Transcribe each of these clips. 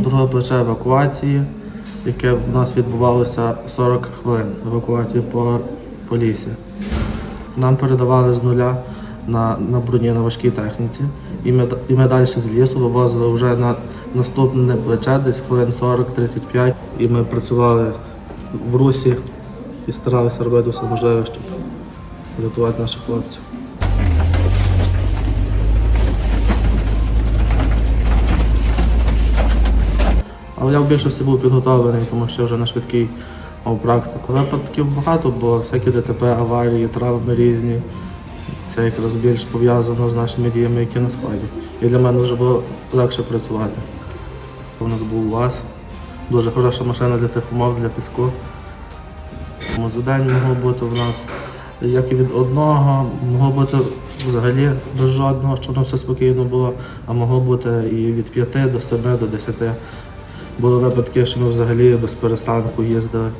Друге плече евакуації, яке в нас відбувалося 40 хвилин евакуації по, по лісі. Нам передавали з нуля на, на броні на важкій техніці. І ми, і ми далі з лісу вивозили вже на наступне плече, десь хвилин 40-35. І ми працювали в русі і старалися робити все можливе, щоб врятувати наших хлопців. Але я в більшості був підготовлений, тому що вже на швидкий мав практику. Випадків багато, бо всякі ДТП, аварії, травми різні. Це якраз більш пов'язано з нашими діями, які на складі. І для мене вже було легше працювати. У нас був УАЗ, дуже хороша машина для тих умов, для піску. Тому день могло бути в нас як і від одного, могло бути взагалі без жодного, щоб воно все спокійно було, а могло бути і від п'яти до семи, до десяти. Були випадки, що ми взагалі без перестанку їздили,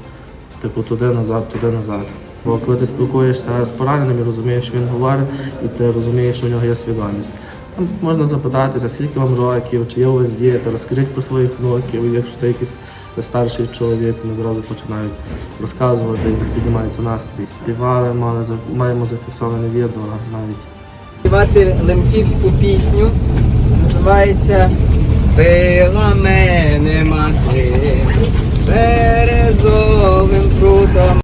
типу туди назад, туди назад. Бо коли ти спілкуєшся з пораненим і розумієш, що він говорить, і ти розумієш, що у нього є свідомість. Там можна запитатися, скільки вам років, чи є у вас діти, розкажіть про своїх внуків, якщо це якийсь старший чоловік, вони зразу починають розказувати, і піднімається настрій. Співали, мали, маємо зафіксоване відео навіть. співати лемківську пісню. Називається Била мене мати